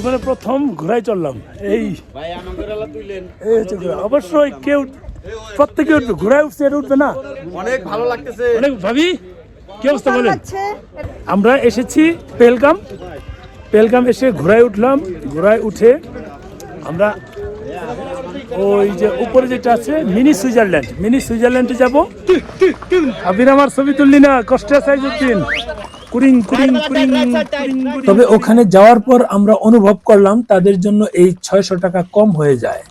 জীবনে প্রথম ঘোড়ায় চললাম এই হচ্ছে অবশ্যই কেউ প্রত্যেকে উঠবে। ঘোড়ায় উঠছে এটা উঠবে না। অনেক ভালো লাগতেছে। অনেক ভাবি কি অবস্থা বলেন? আমরা এসেছি পেলগাম। পেলগাম এসে ঘোড়ায় উঠলাম। ঘোড়ায় উঠে আমরা ওই যে উপরে যেটা আছে মিনি সুইজারল্যান্ড। মিনি সুইজারল্যান্ডে যাব। আবির আমার ছবি তুললি না কষ্টে আছে একদিন তবে ওখানে যাওয়ার পর আমরা অনুভব করলাম তাদের জন্য এই ছয়শো টাকা কম হয়ে যায়।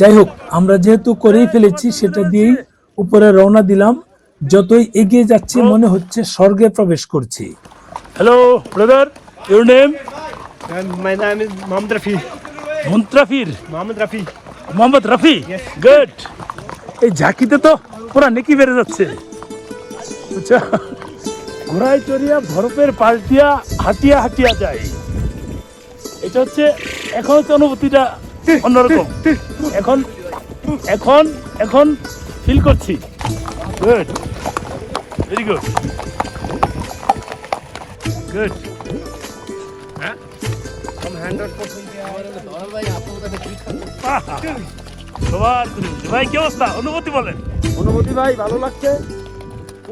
যাই হোক আমরা যেহেতু করেই ফেলেছি সেটা দিয়েই উপরে রওনা দিলাম। যতই এগিয়ে যাচ্ছি মনে হচ্ছে স্বর্গে প্রবেশ করছি। Hello brother your name My name is Mohammed Rafi. মুন্ত্রাফির Mohammed Rafi. Mohammed Rafi good এই ঝাঁকিতে তো পুরা নেকি বেড়ে যাচ্ছে। বুঝছ ঘোড়ায় চড়িয়া বরফের পাল্টিয়া হাঁটিয়া হাঁটিয়া যায় এটা হচ্ছে এখন হচ্ছে অনুভূতিটা অন্যরকম। এখন এখন এখন ফিল করছি। গুড ভেরি গুড গুড হ্যাঁ? সবার ভাই কি অবস্থা? অনুভূতি বলেন। অনুভূতি ভাই ভালো লাগছে?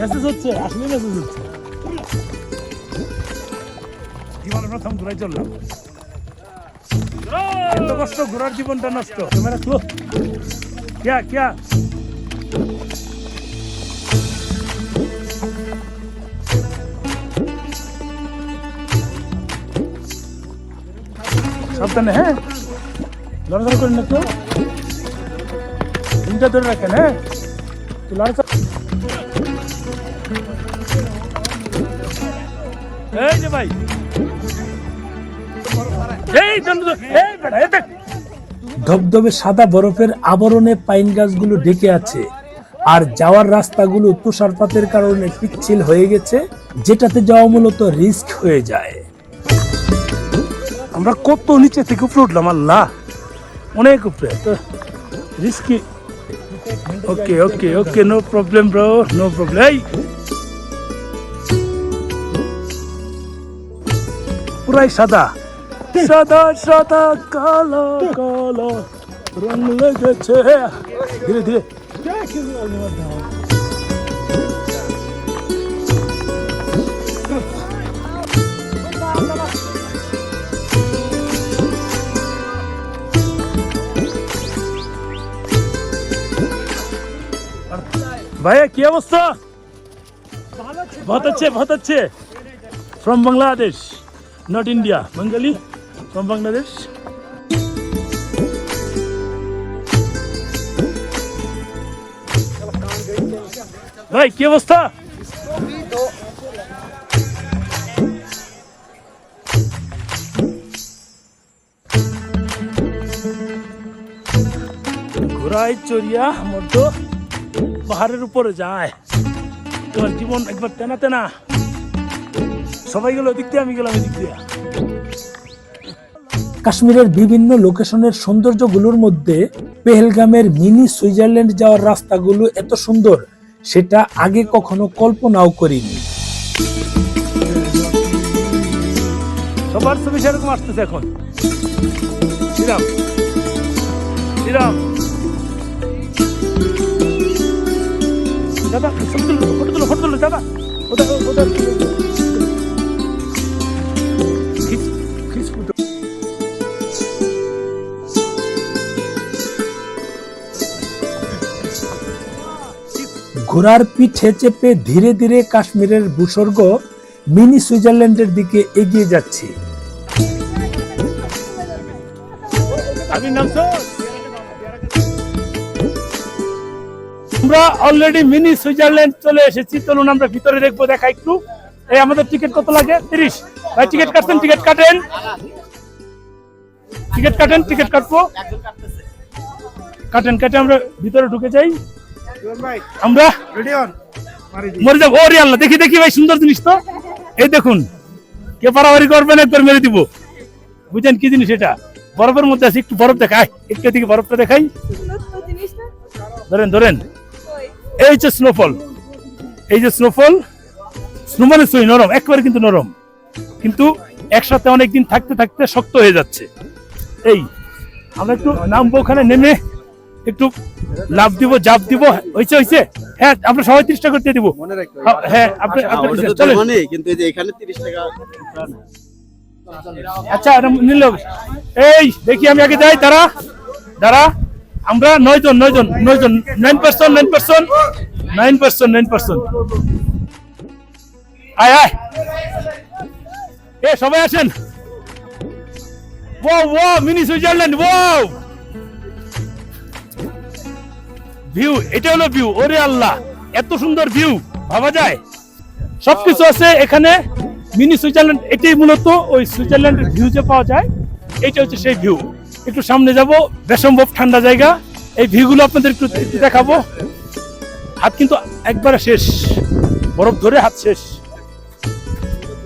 মেসেজ হচ্ছে আসলে মেসেজ হচ্ছে। জীবনে প্রথম ঘোরায় চললাম। এত কষ্ট ঘোরার জীবনটা নষ্ট। ক্যামেরা ক্লো ক্যা ক্যা? সাবধানে হ্যাঁ? লড়াচড়া করেন না কেউ? দিনটা ধরে রাখেন হ্যাঁ? তো লড়াচড়া এই যে ভাই। এই এই বেটা ধবধবে সাদা বরফের আবরণে পাইন গাছগুলো ঢেকে আছে আর যাওয়ার রাস্তাগুলো তুষারপাতের কারণে পিচ্ছিল হয়ে গেছে যেটাতে যাওয়া মূলত রিস্ক হয়ে যায়। আমরা কত নিচে থেকে উপরে উঠলাম আল্লাহ। অনেক উপরে তো risky okay okay okay no problem bro no problem পুরাই সাদা সাদা সাদা কালো কালো রং লেগেছে ধীরে ধীরে ভাইয়া কি অবস্থা बहुत अच्छे बहुत अच्छे from Bangladesh not India, Bengali from Bangladesh. ভাই কি অবস্থা ঘোড়ায় চড়িয়া মধ্য পাহাড়ের উপরে যায় তোমার জীবন একবার তেনা তেনা সবাই গেল দিক দিয়ে আমি গেলাম এদিক দিয়ে। কাশ্মীরের বিভিন্ন লোকেশনের সৌন্দর্যগুলোর মধ্যে পেহেলগামের মিনি সুইজারল্যান্ড যাওয়ার রাস্তাগুলো এত সুন্দর সেটা আগে কখনো কল্পনাও করিনি। সবার ছবি সেরকম আসতেছে এখন। শ্রীরাম শ্রীরাম। দাদা ফটো তুলো ফটো তুলো দাদা। ওটা ওটা ঘোড়ার পিঠে চেপে ধীরে ধীরে কাশ্মীরের ভূস্বর্গ মিনি সুইজারল্যান্ডের দিকে এগিয়ে যাচ্ছি। আমরা অলরেডি মিনি সুইজারল্যান্ড চলে এসেছি। চলুন আমরা ভিতরে দেখব, দেখা একটু। এই আমাদের টিকিট কত লাগে? তিরিশ। ভাই, টিকিট কাটছেন, টিকিট কাটেন। টিকিট কাটেন, টিকিট কাটবো। কাটেন, কাটে আমরা ভিতরে ঢুকে যাই। আমরা মরে যাব। ওরে আল্লাহ, দেখি দেখি ভাই, সুন্দর জিনিস তো। এই দেখুন, কে করবেন একবার মেরে দিব। কি জিনিস এটা? বরফের মধ্যে আছে, একটু বরফ একটু দিকে বরফটা দেখাই। ধরেন ধরেন। এই যে স্নোফল এই যে স্নোফল স্নো মানে সই নরম, একবারে কিন্তু নরম। কিন্তু একসাথে অনেকদিন থাকতে থাকতে শক্ত হয়ে যাচ্ছে। এই, আমরা একটু নামবো ওখানে, নেমে একটু লাভ দিব জাপ দিব হয়েছে হয়েছে হ্যাঁ আমরা সবাই তিরিশ টাকা করে দিব। হ্যাঁ, হ্যাঁ আপনি কিন্তু এখানে 30 টাকা আচ্ছা নিল। এই দেখি আমি আগে যাই দাঁড়া। দাঁড়া। আমরা নয় জন নয় জন নয় জন nine percent nine percent nine percent nine percent আয় আয়। এ সবাই আছেন ও ও মিনি সুইজারল্যান্ড ও ভিউ এটা হলো ভিউ ওরে আল্লাহ, এত সুন্দর ভিউ ভাবা যায়? সবকিছু আছে এখানে মিনি সুইজারল্যান্ড এটাই মূলত ওই সুইজারল্যান্ডের ভিউ যে পাওয়া যায় এটা হচ্ছে সেই ভিউ একটু সামনে যাব, বেসম্ভব ঠান্ডা জায়গা, এই ভিউগুলো আপনাদের একটু দেখাবো। হাত কিন্তু একবারে শেষ, বরফ ধরে হাত শেষ।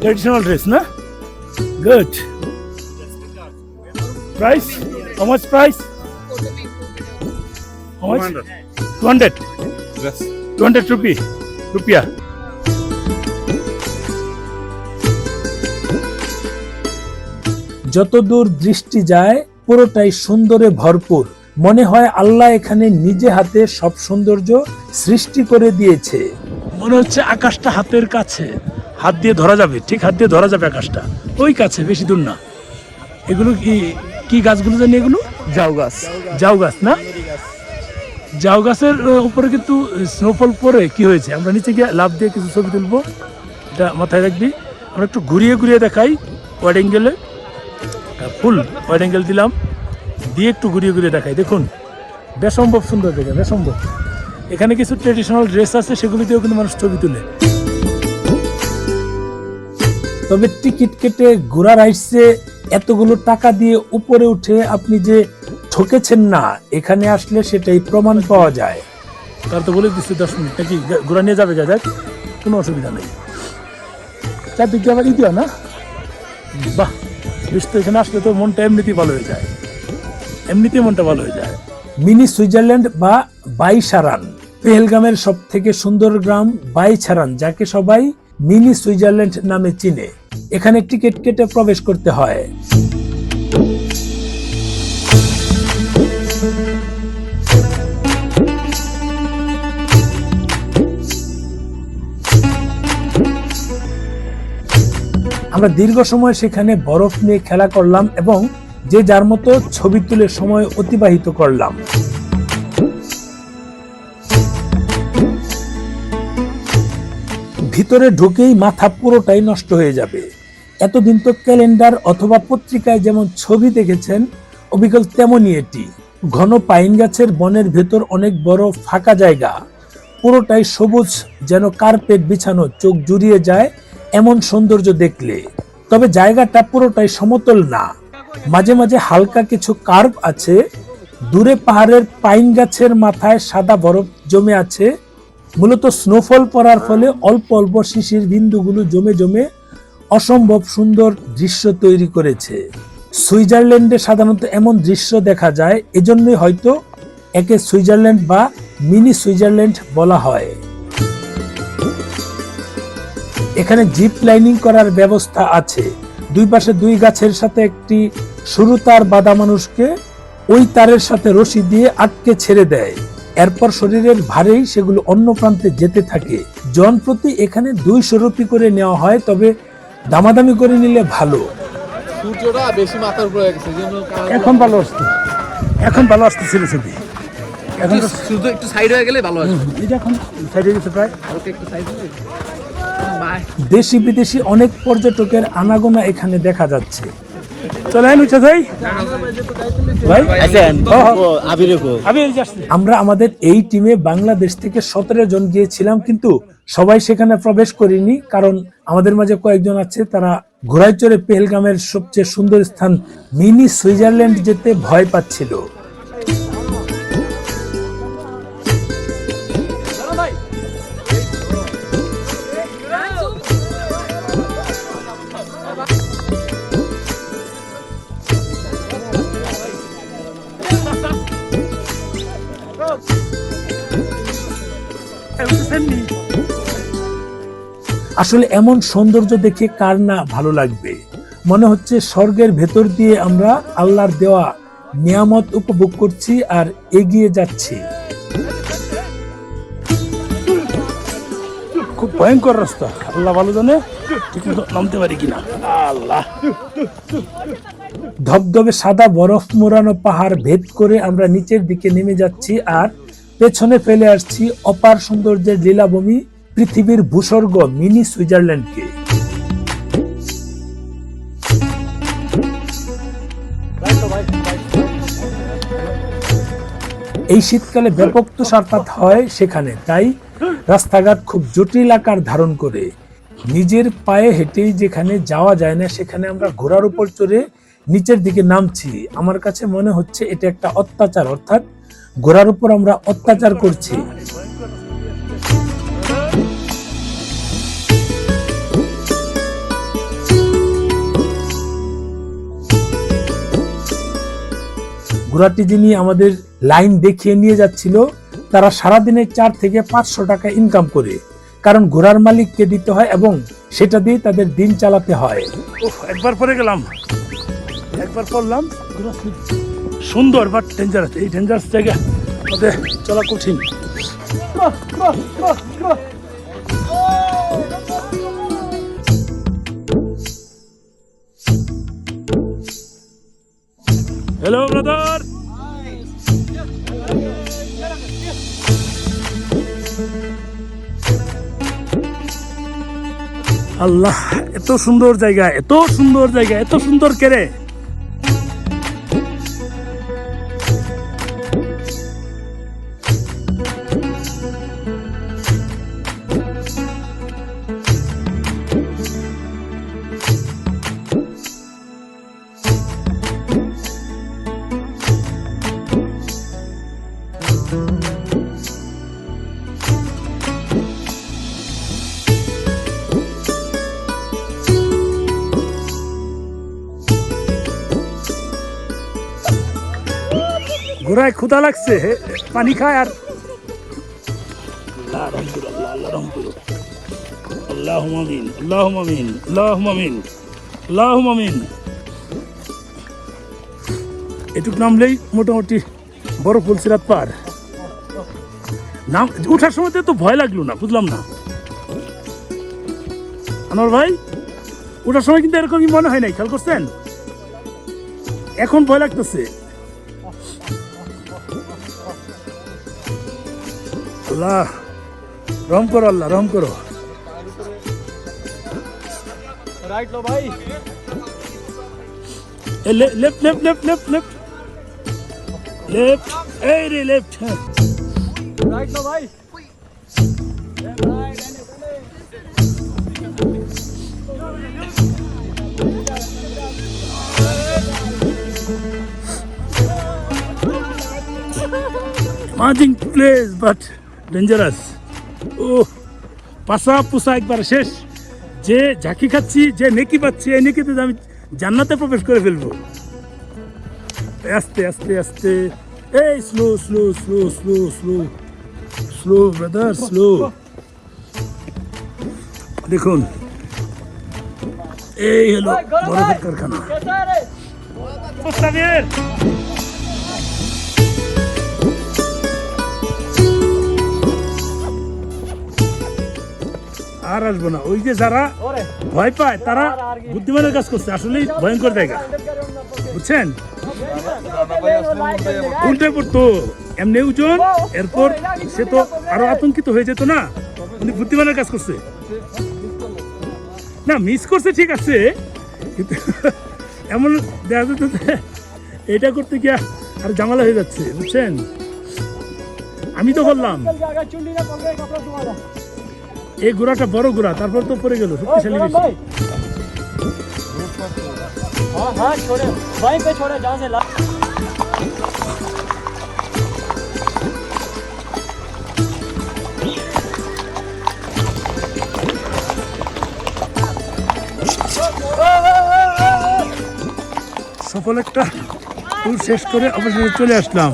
ট্রেডিশনাল ড্রেস না? Good price how much price how much two hundred two hundred rupee রুপিয়া যতদূর দৃষ্টি যায় পুরোটাই সুন্দরে ভরপুর। মনে হয় আল্লাহ এখানে নিজে হাতে সব সৌন্দর্য সৃষ্টি করে দিয়েছে। মনে হচ্ছে আকাশটা হাতের কাছে। হাত দিয়ে ধরা যাবে ঠিক হাত দিয়ে ধরা যাবে আকাশটা। ওই কাছে বেশি দূর না। এগুলো কি কি গাছগুলো জানি এগুলো? যাও গাছ। জাউ গাছ না? জাউ গাছের উপরে কিন্তু স্নোফল পরে কি হয়েছে? আমরা নিচে গিয়ে লাভ দিয়ে কিছু ছবি তুলবো। এটা মাথায় রাখবি। আমরা একটু ঘুরিয়ে ঘুরিয়ে দেখাই ওয়াইড অ্যাঙ্গেলে ফুল ওয়াইড অ্যাঙ্গেল দিলাম। দিয়ে একটু ঘুরিয়ে ঘুরিয়ে দেখাই। দেখুন, বেসম্ভব সুন্দর জায়গা, বেসম্ভব। এখানে কিছু ট্রেডিশনাল ড্রেস আছে, সেগুলো দিয়েও কিন্তু মানুষ ছবি তুলে। তবে টিকিট কেটে ঘোড়ার আইসে এতগুলো টাকা দিয়ে উপরে উঠে আপনি যে ঠকেছেন না এখানে আসলে সেটাই প্রমাণ পাওয়া যায়। তার তো বলে দিচ্ছে দশ মিনিট নাকি? ঘোড়া নিয়ে যাবে যা কোনো অসুবিধা নেই। চারদিকে আবার ইতিও না? বাহ বেশ তো এখানে আসলে তো মনটা এমনিতেই ভালো হয়ে যায়। এমনিতেই মনটা ভালো হয়ে যায়। মিনি সুইজারল্যান্ড বা বাইসারান পেহেলগামের সব থেকে সুন্দর গ্রাম বাইছারান যাকে সবাই মিনি সুইজারল্যান্ড নামে চিনে। এখানে টিকিট কেটে প্রবেশ করতে হয়। আমরা দীর্ঘ সময় সেখানে বরফ নিয়ে খেলা করলাম এবং যে যার মতো ছবি তুলে সময় অতিবাহিত করলাম। ভিতরে ঢুকেই মাথা পুরোটাই নষ্ট হয়ে যাবে। এতদিন তো ক্যালেন্ডার অথবা পত্রিকায় যেমন ছবি দেখেছেন, অবিকল তেমনই এটি। ঘন পাইন গাছের বনের ভেতর অনেক বড় ফাঁকা জায়গা। পুরোটাই সবুজ, যেন কার্পেট বিছানো চোখ জুড়িয়ে যায় এমন সৌন্দর্য দেখলে, তবে জায়গাটা পুরোটাই সমতল না। মাঝে মাঝে হালকা কিছু কার্ভ আছে, দূরে পাহাড়ের পাইন গাছের মাথায় সাদা বরফ জমে আছে। মূলত স্নোফল পড়ার ফলে অল্প অল্প শিশির বিন্দুগুলো জমে জমে অসম্ভব সুন্দর দৃশ্য তৈরি করেছে। সুইজারল্যান্ডে সাধারণত এমন দৃশ্য দেখা যায়, এজন্যই হয়তো একে সুইজারল্যান্ড বা মিনি সুইজারল্যান্ড বলা হয়। এখানে জিপ লাইনিং করার ব্যবস্থা আছে। দুই পাশে দুই গাছের সাথে একটি সরু তার বাঁধা মানুষকে ওই তারের সাথে রশি দিয়ে আটকে ছেড়ে দেয়। এরপর শরীরের ভারেই সেগুলো অন্য প্রান্তে যেতে থাকে। জন প্রতি এখানে দুই রুপি করে নেওয়া হয় তবে দামাদামি করে নিলে ভালো। সূর্যটা বেশি মাথার উপরে গেছে এই জন্য কালো- এখন ভালো আসছে। এখন ভালো ছবি এখন শুধু একটু সাইড হয়ে গেলে ভালো আছে এটা এখন সাইডে গেছে প্রায়। একটু সাইড বাই দেশি বিদেশি অনেক পর্যটকের আনাগোনা এখানে দেখা যাচ্ছে। আমরা আমাদের এই টিমে বাংলাদেশ থেকে সতেরো জন গিয়েছিলাম কিন্তু সবাই সেখানে প্রবেশ করিনি কারণ আমাদের মাঝে কয়েকজন আছে তারা ঘোড়ায় চড়ে পেহেলগামের সবচেয়ে সুন্দর স্থান মিনি সুইজারল্যান্ড যেতে ভয় পাচ্ছিল। আসলে এমন সৌন্দর্য দেখে কার না ভালো লাগবে? মনে হচ্ছে স্বর্গের ভেতর দিয়ে আমরা আল্লাহর দেওয়া নিয়ামত উপভোগ করছি আর এগিয়ে যাচ্ছি। খুব ভয়ঙ্কর রাস্তা। আল্লাহ ভালো জানে ঠিক মতো নামতে পারি কিনা। আল্লাহ। ধবধবে সাদা বরফ মোড়ানো পাহাড় ভেদ করে আমরা নিচের দিকে নেমে যাচ্ছি আর পেছনে ফেলে আসছি অপার সৌন্দর্যের লীলাভূমি, পৃথিবীর ভূস্বর্গ মিনি সুইজারল্যান্ডকে। এই শীতকালে ব্যাপক তুষারপাত হয় সেখানে, তাই রাস্তাঘাট খুব জটিল আকার ধারণ করে। নিজের পায়ে হেঁটেই যেখানে যাওয়া যায় না, সেখানে আমরা ঘোড়ার উপর চড়ে নিচের দিকে নামছি। আমার কাছে মনে হচ্ছে এটা একটা অত্যাচার, অর্থাৎ ঘোড়ার উপর আমরা অত্যাচার করছি। ঘোড়াটি যিনি আমাদের লাইন দেখিয়ে নিয়ে যাচ্ছিল, তারা সারাদিনে চার থেকে পাঁচশো টাকা ইনকাম করে। কারণ ঘোড়ার মালিককে দিতে হয় এবং সেটা দিয়ে তাদের দিন চালাতে হয়। একবার পরে গেলাম। একবার পড়লাম। সুন্দর বাট ডেঞ্জারাস এই ডেঞ্জারাস জায়গা। চলা কঠিন। হ্যালো ব্রাদার আল্লাহ, এত সুন্দর জায়গা, এত সুন্দর জায়গা, এত সুন্দর কেরে। ঘোড়ায় ক্ষুধা লাগছে পানি খায় আর আল্লাহ রহম করো, আল্লাহ, আল্লাহ রহম করো। আল্লাহুম্মা আমিন, আল্লাহুম্মা আমিন, আল্লাহুম্মা আমিন, আল্লাহুম্মা আমিন। এটুক নামলেই মোটামুটি বড় ফুলসিরাত পার নাম উঠার সময় তো ভয় লাগল না বুঝলাম না আনোয়ার ভাই ওঠার সময় কিন্তু এরকমই মনে হয় নাই খেয়াল করছেন এখন ভয় লাগতেছে ला रम करो अल्लाह रम करो। राइट लो भाई। ए ले left left left left left. Left ए रे लेफ़्ट राइट लो भाई। Magic place but ডেঞ্জারাস ও পাশা পোষা একবার শেষ। যে ঝাঁকি খাচ্ছি যে নেকি পাচ্ছি এই নেকিতে আমি জান্নাতে প্রবেশ করে ফেলব। আস্তে আস্তে আস্তে। এই slow slow slow slow slow slow brother slow দেখুন এই হলো বরফের কারখানা। আর আসব না। ওই যে যারা ভয় পায় তারা বুদ্ধিমানের কাজ করছে। আসলে ভয়ঙ্কর জায়গা। বুঝছেন? উল্টে পড়তো। এমনি ওজন এরপর সে তো আরও আতঙ্কিত হয়ে যেত না। উনি বুদ্ধিমানের কাজ করছে। না মিস করছে ঠিক আছে। কিন্তু এমন দেখা যেত এটা করতে গিয়া আর জামালা হয়ে যাচ্ছে। বুঝছেন? আমি তো বললাম। এই ঘোড়াটা বড় ঘোড়া তারপর তো পড়ে গেল শক্তিশালী বেশি भाई हाँ हाँ छोड़े वहीं पे छोड़े जहाँ से ला সফল একটা ট্যুর শেষ করে অবশেষে চলে আসলাম